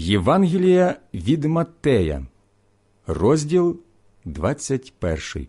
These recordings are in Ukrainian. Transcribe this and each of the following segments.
Євангелія від Маттея, розділ 21.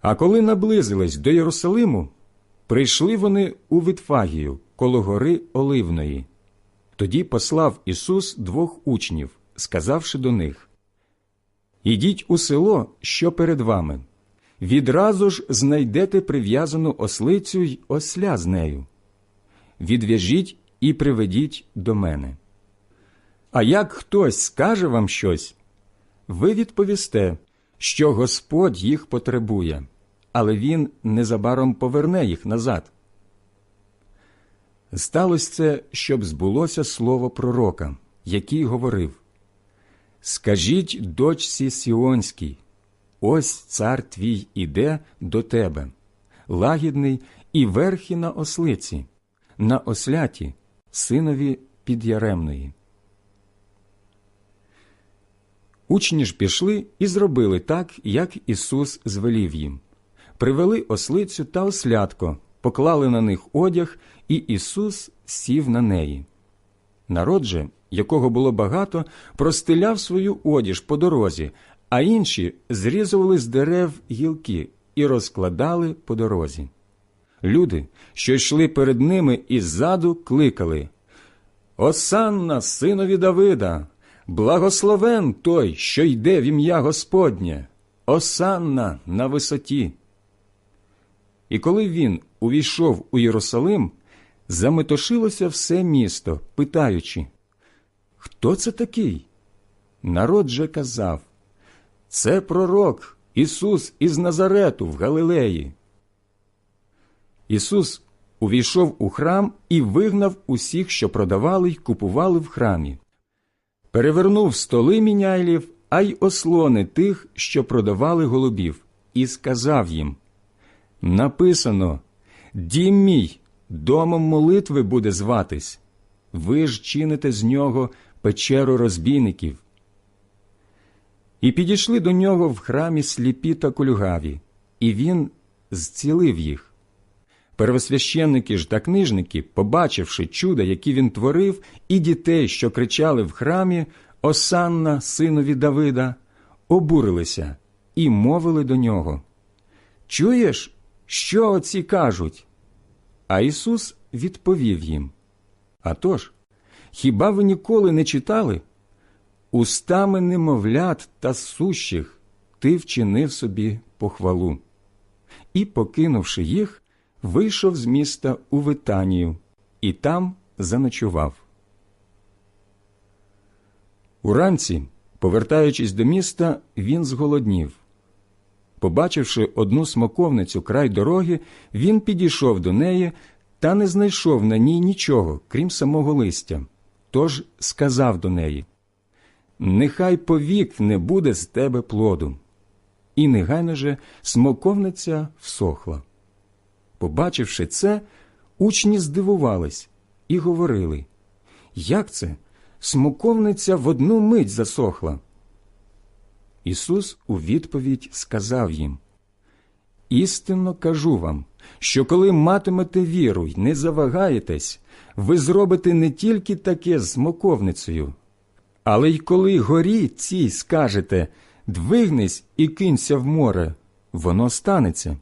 А коли наблизились до Єрусалиму, прийшли вони у Витфагію коло гори Оливної. Тоді послав Ісус двох учнів, сказавши до них Ідіть у село, що перед вами. Відразу ж знайдете прив'язану ослицю й осля з нею. Відв'яжіть і приведіть до мене. А як хтось скаже вам щось, ви відповісте, що Господь їх потребує, але Він незабаром поверне їх назад. Сталося це, щоб збулося слово пророка, який говорив Скажіть дочці Сіонській, ось цар твій іде до тебе, лагідний і верхи на ослиці, на осляті, синові підяремної. Учні ж пішли і зробили так, як Ісус звелів їм. Привели ослицю та ослятко, поклали на них одяг, і Ісус сів на неї. Народ же, якого було багато, простиляв свою одіж по дорозі, а інші зрізували з дерев гілки і розкладали по дорозі. Люди, що йшли перед ними іззаду, кликали Осанна, синові Давида, благословен той, що йде в ім'я Господнє, Осанна на висоті. І коли він увійшов у Єрусалим, заметошилося все місто, питаючи, Хто це такий? Народ же казав, Це пророк Ісус із Назарету в Галилеї. Ісус увійшов у храм і вигнав усіх, що продавали й купували в храмі. Перевернув столи міняйлів, а й ослони тих, що продавали голубів, і сказав їм Написано Дім мій, домом молитви буде зватись. Ви ж чините з нього печеру розбійників. І підійшли до нього в храмі сліпі та кульгаві, і він зцілив їх. Первосвященники ж та книжники, побачивши чуда, які він творив, і дітей, що кричали в храмі Осанна, синові Давида, обурилися і мовили до нього Чуєш, що оці кажуть? А Ісус відповів їм «А тож, хіба ви ніколи не читали? Устами немовлят та сущих ти вчинив собі похвалу. І, покинувши їх, вийшов з міста у Витанію і там заночував. Уранці, повертаючись до міста, він зголоднів. Побачивши одну смоковницю край дороги, він підійшов до неї та не знайшов на ній нічого, крім самого листя. Тож сказав до неї Нехай повік не буде з тебе плоду. І негайно же смоковниця всохла. Побачивши це, учні здивувались і говорили Як це? Смоковниця в одну мить засохла. Ісус у відповідь сказав їм Істинно кажу вам, що коли матимете віру й не завагаєтесь, ви зробите не тільки таке з смоковницею, але й коли горі цій скажете Двигнись і кинься в море, воно станеться.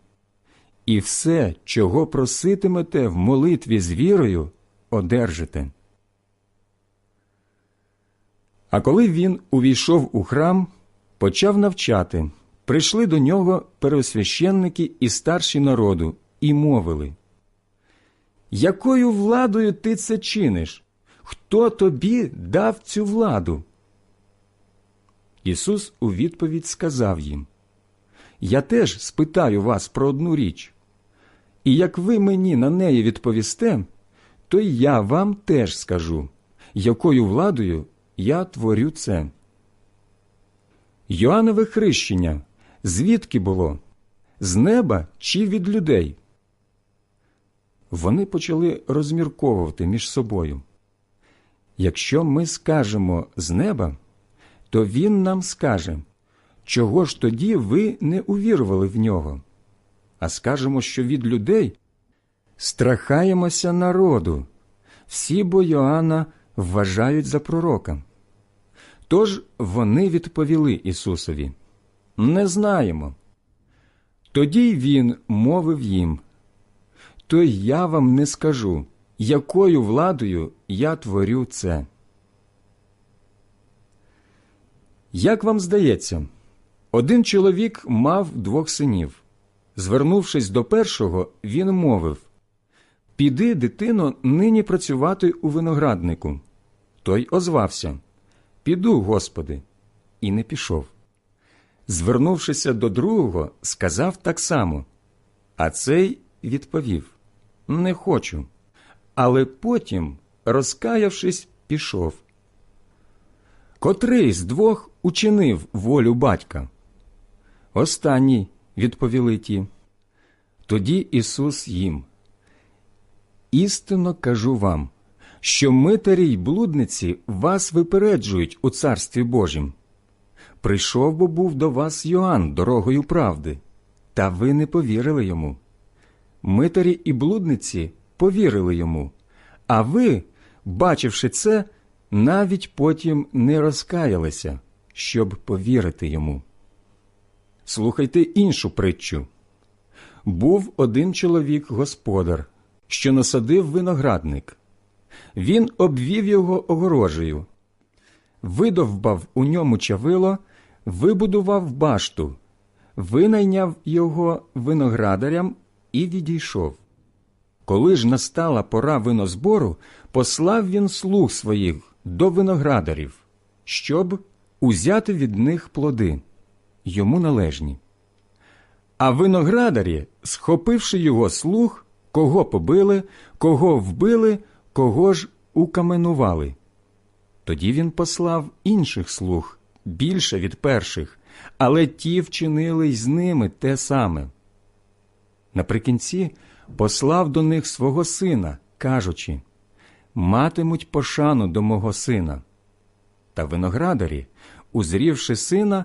І все, чого проситимете в молитві з вірою, одержите. А коли він увійшов у храм, почав навчати, прийшли до нього первосвященники і старші народу і мовили Якою владою ти це чиниш? Хто тобі дав цю владу? Ісус у відповідь сказав їм Я теж спитаю вас про одну річ, і як ви мені на неї відповісте, то й я вам теж скажу, якою владою я творю це. Йоаннове хрещення звідки було? З неба чи від людей? Вони почали розмірковувати між собою. Якщо ми скажемо з неба, то він нам скаже, чого ж тоді ви не увірували в нього, а скажемо, що від людей страхаємося народу. всі бо Йоанна вважають за пророка. Тож вони відповіли Ісусові Не знаємо. Тоді він мовив їм То я вам не скажу, якою владою я творю це. Як вам здається, один чоловік мав двох синів. Звернувшись до першого, він мовив Піди, дитино, нині працювати у винограднику. Той озвався Піду, Господи, і не пішов. Звернувшися до другого, сказав так само. А цей відповів Не хочу. Але потім, розкаявшись, пішов. Котрий з двох учинив волю батька? Останній, відповіли ті. Тоді Ісус їм. Істинно кажу вам, що митарі й блудниці вас випереджують у Царстві Божім. Прийшов бо був до вас Йоанн дорогою правди, та ви не повірили йому. Митарі і блудниці повірили йому, а ви, бачивши це, навіть потім не розкаялися, щоб повірити йому. Слухайте іншу притчу. Був один чоловік господар, що насадив виноградник. Він обвів його огорожею, видовбав у ньому чавило, вибудував башту, винайняв його виноградарям і відійшов. Коли ж настала пора винозбору, послав він слуг своїх до виноградарів, щоб узяти від них плоди, йому належні. А виноградарі, схопивши його слуг, кого побили, кого вбили, кого ж укаменували. Тоді він послав інших слуг, більше від перших, але ті вчинили й з ними те саме. Наприкінці послав до них свого сина, кажучи Матимуть пошану до мого сина. Та виноградарі, узрівши сина,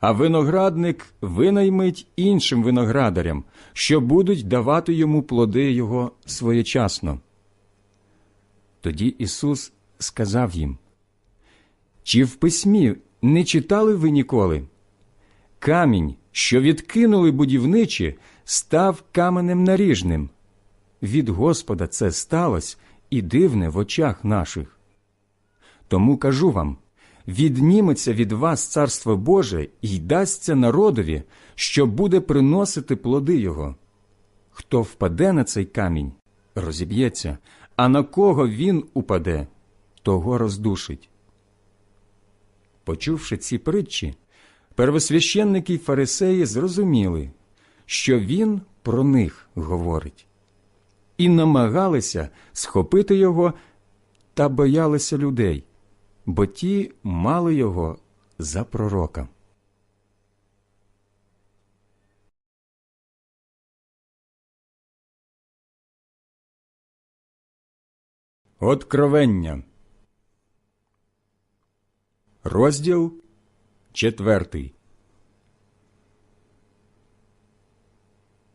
а виноградник винаймить іншим виноградарям, що будуть давати йому плоди його своєчасно. Тоді Ісус сказав їм Чи в письмі не читали ви ніколи? Камінь, що відкинули будівничі, став каменем наріжним. Від Господа це сталося і дивне в очах наших. Тому кажу вам відніметься від вас Царство Боже і дасться народові, що буде приносити плоди його. Хто впаде на цей камінь, розіб'ється, а на кого він упаде, того роздушить. Почувши ці притчі, первосвященники й фарисеї зрозуміли, що він про них говорить, і намагалися схопити його та боялися людей, бо ті мали його за пророка. Откровення. Розділ четвертий.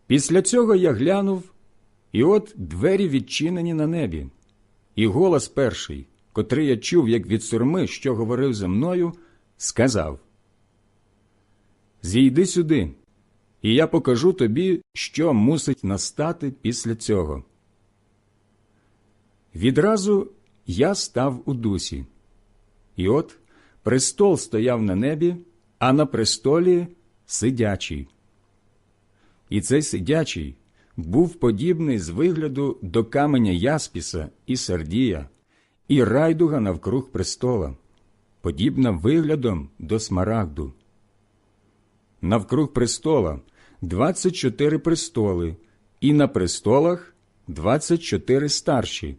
Після цього я глянув, і от двері відчинені на небі, і голос перший, котрий я чув, як від сурми, що говорив зі мною, сказав Зійди сюди, і я покажу тобі, що мусить настати після цього. Відразу я став у дусі, і от престол стояв на небі, а на престолі сидячий. І цей сидячий був подібний з вигляду до каменя Яспіса і Сардія, і райдуга навкруг престола, подібна виглядом до смарагду. Навкруг престола двадцять чотири престоли, і на престолах двадцять чотири старші,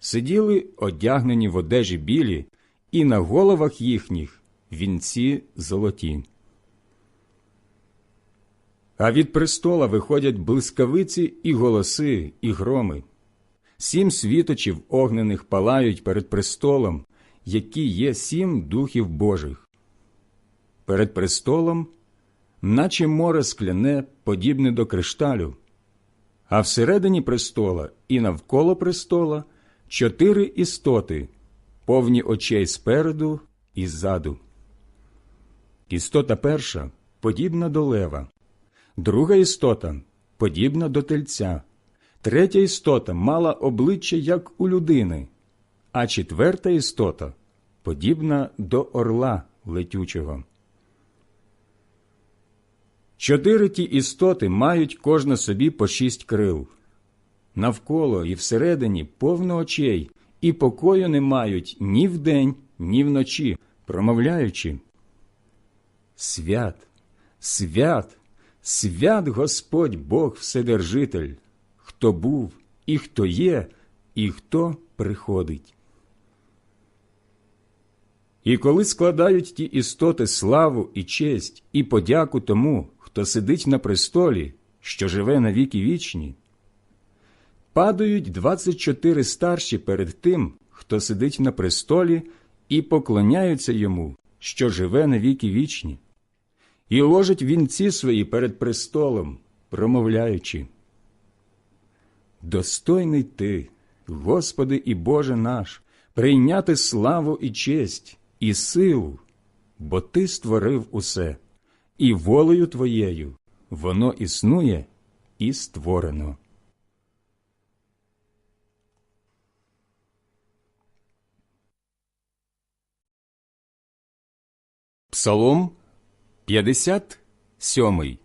сиділи одягнені в одежі білі, і на головах їхніх вінці золоті. А від престола виходять блискавиці і голоси, і громи. Сім світочів огнених палають перед престолом, які є сім духів Божих. Перед престолом, наче море скляне, подібне до кришталю, а всередині престола і навколо престола чотири істоти, повні очей спереду і ззаду. Істота перша подібна до лева, друга істота подібна до тельця, третя істота мала обличчя як у людини, а четверта істота подібна до орла летючого. Чотири ті істоти мають кожна собі по шість крил. Навколо і всередині повно очей, і покою не мають ні вдень, ні вночі, промовляючи. Свят, свят, свят Господь Бог Вседержитель, хто був, і хто є, і хто приходить. І коли складають ті істоти славу і честь, і подяку тому, хто сидить на престолі, що живе на віки вічні, падають двадцять чотири старші перед тим, хто сидить на престолі, і поклоняються йому, що живе на віки вічні, і ложать вінці свої перед престолом, промовляючи. Достойний ти, Господи і Боже наш, прийняти славу і честь, і силу, бо Ти створив усе, і волею Твоєю воно існує і створено. Псалом 57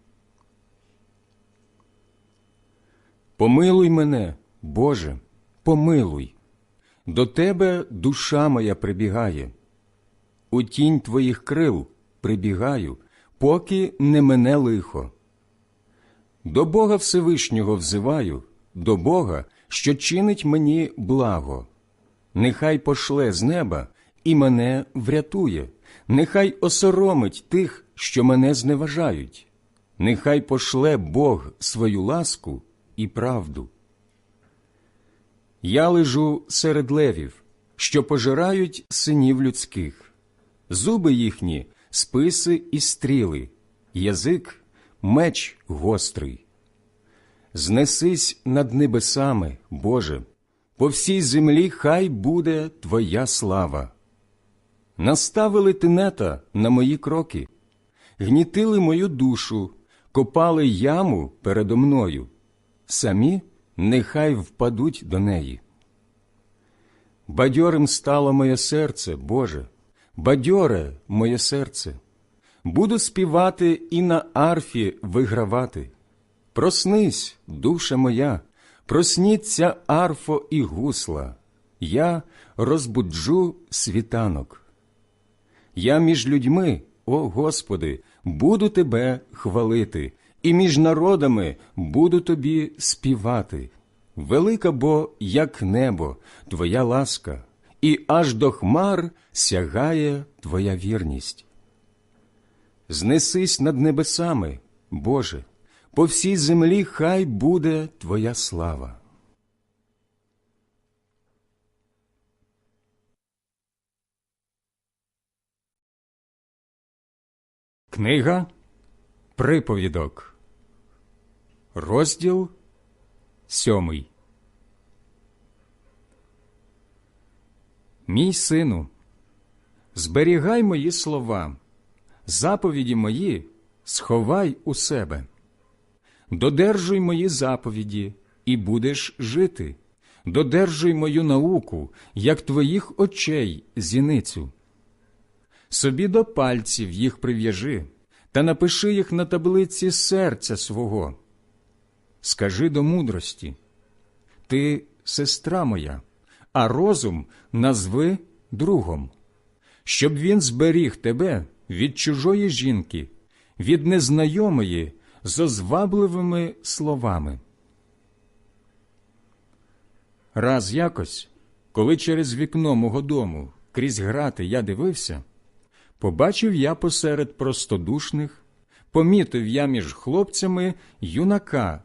Помилуй мене, Боже, помилуй, до Тебе душа моя прибігає. У тінь Твоїх крил прибігаю, поки не мене лихо. До Бога Всевишнього взиваю, до Бога, що чинить мені благо. Нехай пошле з неба і мене врятує, нехай осоромить тих, що мене зневажають, нехай пошле Бог свою ласку і правду. Я лежу серед левів, що пожирають синів людських, зуби їхні списи і стріли, язик меч гострий. Знесись над небесами, Боже, по всій землі хай буде Твоя слава. Наставили тинета на мої кроки, гнітили мою душу, копали яму передо мною, самі нехай впадуть до неї. Бадьорим стало моє серце, Боже, бадьоре моє серце, буду співати і на арфі вигравати. Проснись, душа моя, просніться арфо і гусла, я розбуджу світанок. Я між людьми, о Господи, буду Тебе хвалити, і між народами буду Тобі співати. Велика бо, як небо, Твоя ласка, і аж до хмар сягає Твоя вірність. Знесись над небесами, Боже, по всій землі хай буде Твоя слава. Книга Приповідок, розділ сьомий. Мій сину, зберігай мої слова, заповіді мої сховай у себе, додержуй мої заповіді, і будеш жити, додержуй мою науку, як твоїх очей зіницю. Собі до пальців їх прив'яжи та напиши їх на таблиці серця свого. Скажи до мудрості Ти сестра моя, а розум назви другом, щоб він зберіг тебе від чужої жінки, від незнайомої з озвабливими словами. Раз якось, коли через вікно мого дому крізь грати я дивився, побачив я посеред простодушних, помітив я між хлопцями юнака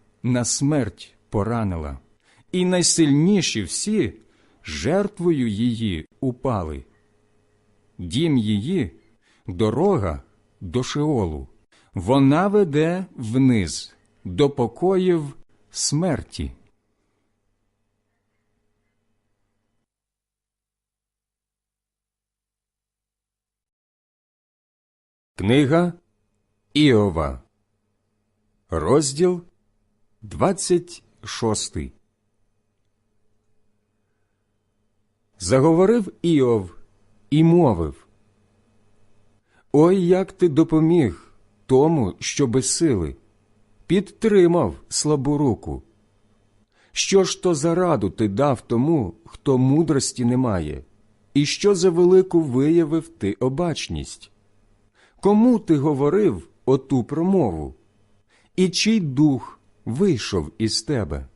на смерть поранила, і найсильніші всі жертвою її упали. Дім її дорога до Шеолу, вона веде вниз до покоїв смерті. Книга Іова, розділ 26 Заговорив Іов і мовив Ой, як ти допоміг тому, що без сили, підтримав слабу руку. Що ж то за раду ти дав тому, хто мудрості не має, і що за велику виявив ти обачність? Кому ти говорив оту промову? І чий дух вийшов із тебе?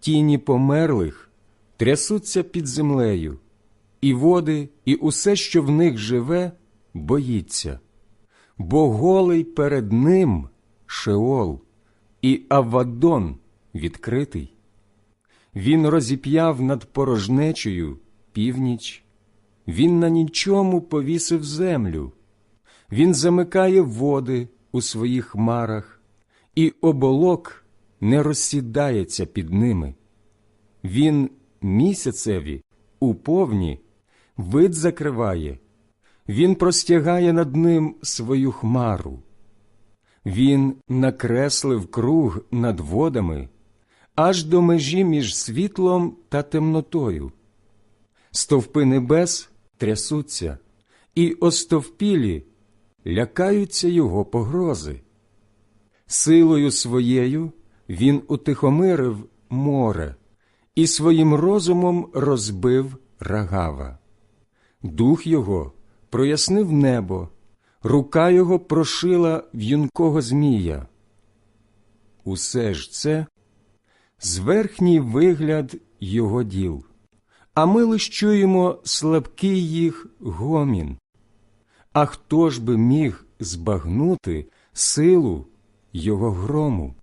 Тіні померлих трясуться під землею, і води, і усе, що в них живе, боїться, бо голий перед ним Шеол, і Авадон відкритий. Він розіп'яв над порожнечею північ, він на нічому повісив землю, він замикає води у своїх хмарах, і оболок не розсідається під ними. Він місяцеві у повні вид закриває, він простягає над ним свою хмару. Він накреслив круг над водами аж до межі між світлом та темнотою. Стовпи небес трясуться, і остовпілі лякаються його погрози. Силою своєю він утихомирив море і своїм розумом розбив рагава. Дух його прояснив небо, рука його прошила в'юнкого змія. Усе ж це зверхній вигляд його діл, а ми лиш чуємо слабкий їх гомін. А хто ж би міг збагнути силу Його грому.